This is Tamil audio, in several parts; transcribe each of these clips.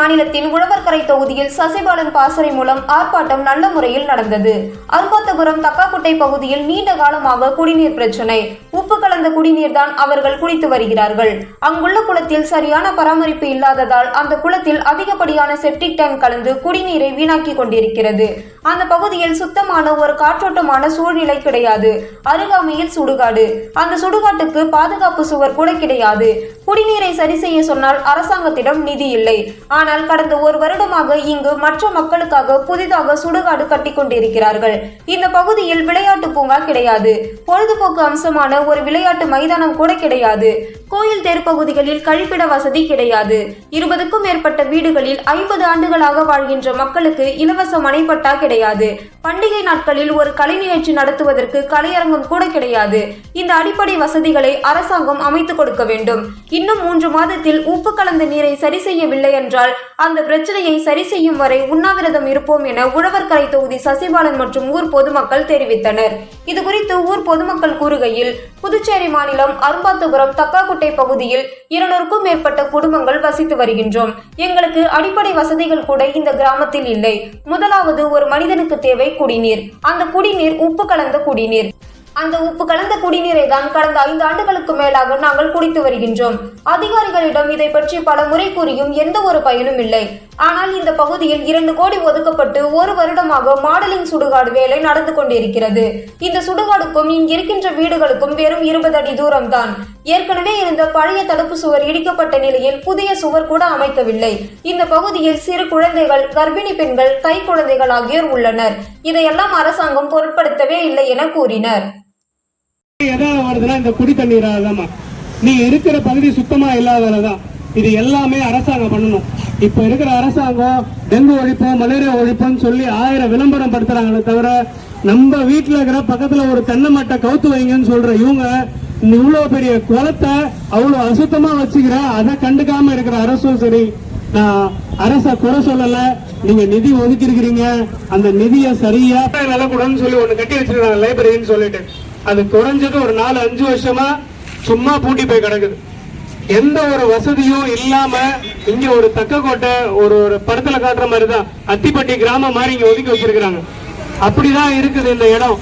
மாநிலத்தின் உழவர்கரை தொகுதியில் சசிபாலன் பாசறை மூலம் ஆர்ப்பாட்டம் நல்ல முறையில் நடந்தது. அரும்பாத்தபுரம் தக்காக்குட்டை பகுதியில் நீண்ட காலமாக குடிநீர் பிரச்சினை. உப்பு கலந்த குடிநீர் தான் அவர்கள் குடித்து வருகிறார்கள். அங்குள்ள குளத்தில் சரியான பராமரிப்பு இல்லாததால் அந்த குளத்தில் அதிகப்படியான செப்டிக் டேங்க் கலந்து குடிநீரை வீணாக்கி கொண்டிருக்கிறது. அந்த பகுதியில் சுத்தமான ஒரு காற்றோட்டமான சூழ்நிலை கிடையாது. அருகாமையில் சுடுகாடு. அந்த சுடுகாட்டுக்கு பாதுகாப்பு சுவர் கூட கிடையாது. குடிநீரை சரி செய்ய சொன்னால் அரசாங்கத்திடம் நிதி இல்லை. ஆனால் கடந்த ஒரு வருடமாக இங்கு மற்ற மக்களுக்காக புதிதாக சுடுகாடு கட்டி கொண்டிருக்கிறார்கள். இந்த பகுதியில் விளையாட்டு பூங்கா கிடையாது. பொழுதுபோக்கு அம்சமான ஒரு விளையாட்டு மைதானம் கூட கிடையாது. கோயில் தெருப்பகுதிகளில் கழிப்பிட வசதி கிடையாது. இருபதுக்கும் மேற்பட்ட வீடுகளில் ஐம்பது ஆண்டுகளாக வாழ்கின்ற மக்களுக்கு இலவச மனைப்பட்டா கிடையாது. பண்டிகை நாட்களில் ஒரு கலை நிகழ்ச்சி நடத்துவதற்கு கலையரங்கம் கூட கிடையாது. இந்த அடிப்படை வசதிகளை அரசாங்கம் அமைத்துக் கொடுக்க வேண்டும். இன்னும் மூன்று மாதத்தில் உப்பு கலந்த நீரை சரி செய்யவில்லை என்றால் அந்த பிரச்சனையை சரி செய்யும் வரை உண்ணாவிரதம் இருப்போம் என உழவர்கரை தொகுதி சசிபாலன் மற்றும் ஊர் பொதுமக்கள் தெரிவித்தனர். இதுகுறித்து ஊர் பொதுமக்கள் கூறுகையில் புதுச்சேரி மாநிலம் அரும்பாத்தபுரம் தக்காக்குட்டை பகுதியில் இருநூறுக்கும் மேற்பட்ட குடும்பங்கள் வசித்து வருகின்றோம். எங்களுக்கு அடிப்படை வசதிகள் கூட இந்த கிராமத்தில் இல்லை. முதலாவது ஒரு மனிதனுக்கு தேவை குடிநீர். அந்த குடிநீர் உப்பு கலந்த குடிநீர். அந்த உப்பு கலந்த குடிநீரை தான் கடந்த ஐந்து ஆண்டுகளுக்கு மேலாக நாங்கள் குடித்து வருகின்றோம். அதிகாரிகளிடம் இதை பற்றி பல முறை கூறியும் எந்த ஒரு பயனும் இல்லை. ஆனால் இந்த பகுதியில் இரண்டு கோடி ஒதுக்கப்பட்டு ஒரு வருடமாக மாடலிங் சுடுகாடு வேலை நடந்து கொண்டிருக்கிறது. இந்த சுடுகாடுக்கும் இங்கிருக்கின்ற வீடுகளுக்கும் வெறும் இருபது அடி தூரம்தான். ஏற்கனவே இருந்த பழைய தடுப்பு சுவர் இடிக்கப்பட்ட நிலையில் புதிய சுவர் கூட அமைக்கவில்லை. இந்த பகுதியில் சிறு குழந்தைகள் கர்ப்பிணி பெண்கள் கை குழந்தைகள் ஆகியோர் உள்ளனர். இதையெல்லாம் அரசாங்கம் பொருட்படுத்தவே இல்லை என கூறினர். வருதுன்னா இந்த குடி தண்ணீராலதாம்மா நீ இருக்கிற பகுதி சுத்தமா இல்லாததான் இது எல்லாமே அரசாங்கம் பண்ணணும். இப்ப இருக்கிற அரசாங்கம் டெங்கு ஒழிப்போம் மலேரியா ஒழிப்புன்னு சொல்லி ஆயிரம் விளம்பரம் படுத்துறாங்களே தவிர நம்ம வீட்டுல இருக்கிற பக்கத்துல ஒரு தென்னை மட்டை கவுத்து வைங்கன்னு சொல்ற இவங்க இந்த இவ்வளவு பெரிய குளத்தை அவ்வளவு அசுத்தமா வச்சுக்கிற அதை கண்டுக்காம இருக்கிற அரசும் சரி நான் அரச குறை சொல்லல. நீங்க நிதி ஒதுக்கி இருக்கிறீங்க அந்த நிதியை சரியா நிலக்கூடன்னு சொல்லி ஒண்ணு கட்டி வச்சிருக்காங்க லைப்ரரின்னு சொல்லிட்டு. அது குறைஞ்சது ஒரு நாலு அஞ்சு வருஷமா சும்மா பூட்டி போய் கிடக்குது. எந்த ஒரு வசதியும் இல்லாம இங்க ஒரு தக்கக்கோட்டை ஒரு ஒரு படத்துல காட்டுற மாதிரி தான் அத்திப்பட்டி கிராமம் மாதிரி இங்க ஒதுக்கி வச்சிருக்கிறாங்க. அப்படிதான் இருக்குது இந்த இடம்.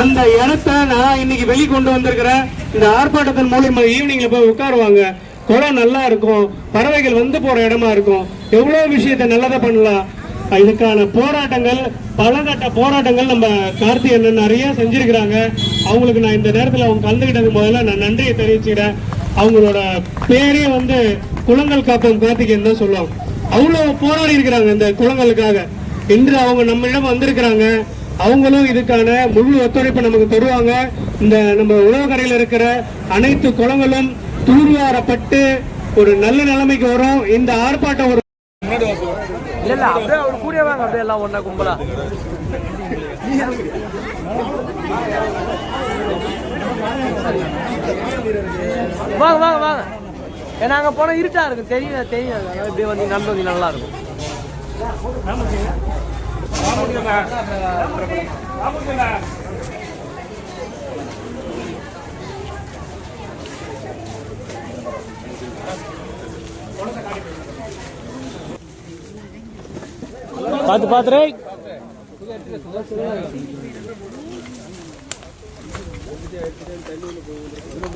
அந்த இடத்த நான் இன்னைக்கு வெளி கொண்டு வந்திருக்கிறேன். இந்த ஆர்ப்பாட்டத்தின் மூலியமா ஈவினிங்ல போய் உட்காருவாங்க. குளம் நல்லா இருக்கும். பறவைகள் வந்து போற இடமா இருக்கும். எவ்வளவு விஷயத்த நல்லதா பண்ணலாம். இதுக்கான போராட்டங்கள் பலகட்ட போராட்டங்கள் நம்ம கார்த்தி அண்ணன் நிறைய செஞ்சிருக்கிறாங்க. அவங்களுக்கு நான் இந்த நேரத்தில் அவங்க கலந்துக்கிட்டது முதல்ல நான் நன்றியை தெரிவிச்சுக்கிறேன். அவங்களோட பேரே வந்து குளங்கள் காப்போம் கார்த்திகேயன் தான் சொல்லுவாங்க அவ்வளவு போராடி இருக்கிறாங்க இந்த குளங்களுக்காக. இன்று அவங்க நம்மிடம் வந்திருக்கிறாங்க. அவங்களும் இதுக்கான முழு ஒத்துழைப்பு நமக்கு தருவாங்க. இந்த நம்ம உழவக்கரையில் இருக்கிற அனைத்து குளங்களும் தூர்வாரப்பட்டு ஒரு நல்ல நிலைமைக்கு வரும். இந்த ஆர்ப்பாட்டம் ஒரு இல்ல இல்ல அப்படியே அவர் கூடயே வாங்க அப்படியே எல்லாம் ஒண்ணா கும்பலா. வாங்க வாங்க வாங்க. ஏன்னா அங்கே போனால் இருட்டாக இருக்கும். தெரியும் தெரியும் அதனால இப்படியே வந்து நடந்து வந்து நல்லா இருக்கும்.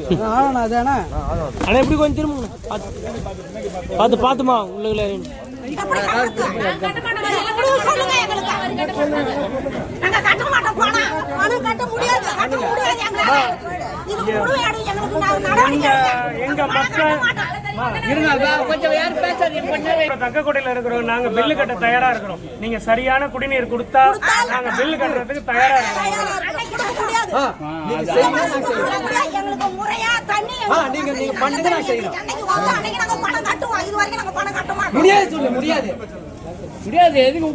பார்த்து பார்த்துரு அண்ணா எப்படி கொஞ்சம் திரும்ப பார்த்து பார்த்துமா உள்ள எங்க மக்கள் தக்கக்கோட்டையில இருக்கிறோம் நாங்க பில்லு கட்ட தயாரா இருக்கிறோம். நீங்க சரியான குடிநீர் கொடுத்தா நாங்க பில்லு கட்டுறதுக்கு தயாரா இருக்கிறோம். முடியாது. முடியாது. எதுக்கு